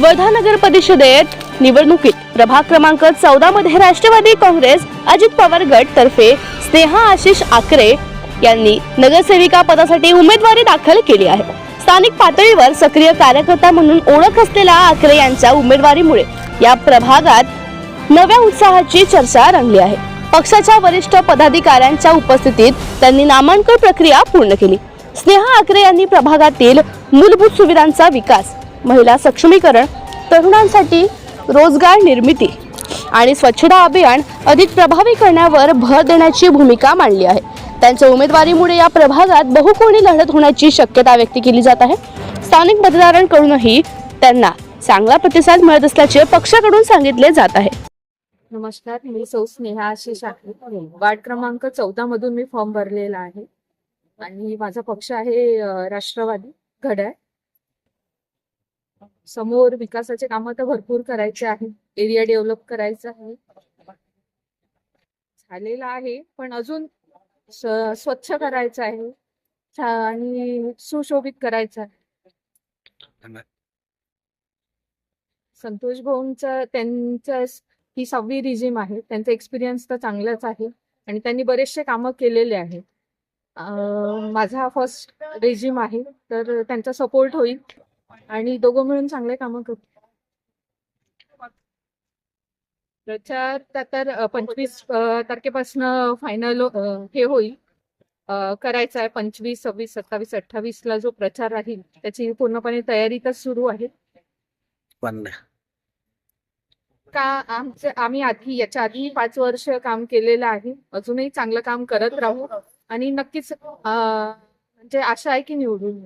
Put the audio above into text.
वर्धा नगर परिषदेत निवडणुकीत प्रभाग क्रमांक चौदा मध्ये राष्ट्रवादी काँग्रेस अजित पवार गट तर्फे स्नेहा आशिष आकरे यांनी नगरसेविका पदासाठी उमेदवारी दाखल केली आहे. स्थानिक पातळीवर सक्रिय कार्यकर्ता म्हणून ओळख असलेल्या आकरे यांच्या उमेदवारीमुळे या प्रभागात नव्या उत्साहाची चर्चा रंगली आहे. पक्षाच्या वरिष्ठ पदाधिकाऱ्यांच्या उपस्थितीत त्यांनी नामांकन प्रक्रिया पूर्ण केली. स्नेहा आकरे यांनी प्रभागातील मूलभूत सुविधांचा विकास महिला सक्षमीकरण तरुणांसाठी रोजगार निर्मिती आणि स्वच्छता अभियान अधिक प्रभावी करण्यावर भर देण्याची भूमिका मांडली आहे. त्यांच्या उमेदवारीमुळे या प्रभागात बहुकोणी लढत होण्याची शक्यता व्यक्त केली जात आहे. स्थानिक मतदारांकडूनही त्यांना चांगला प्रतिसाद मिळत असल्याचे पक्षाकडून सांगितले जात आहे. नमस्कार मी सौ स्नेहा आशिष आहे. वार्ड क्रमांक चौदा मधून मी फॉर्म भरलेला आहे. आणि माझा पक्ष आहे राष्ट्रवादी. घड्याळ. समोर विकासाचे कामं तर भरपूर करायचे आहेत एरिया डेव्हलप करायचा आहे. झालेला आहे. पण अजून स्वच्छ करायचं आहे. आणि सुशोभित करायचं आहे. संतोष भाऊंचा त्यांचा ही सहावी रिझिम आहे. त्यांचा एक्सपिरियन्स तर चांगलाच आहे. आणि त्यांनी बरेचसे कामं केलेले आहेत माझा हा फर्स्ट रेजिम आहे. तर त्यांचा सपोर्ट होईल. आणि दोघं मिळून चांगले कामं करू. प्रचार तर पंचवीस तारखेपासनं फायनल हे होईल. करायचा आहे पंचवीस सव्वीस सत्तावीस अठ्ठावीस ला जो प्रचार राहील त्याची पूर्णपणे तयारी तर सुरू आहे. का आमचं आम्ही आधी याच्या आधी पाच वर्ष काम केलेलं आहे. अजूनही चांगलं काम करत राहू. आणि नक्कीच म्हणजे आशा आहे की निवडून.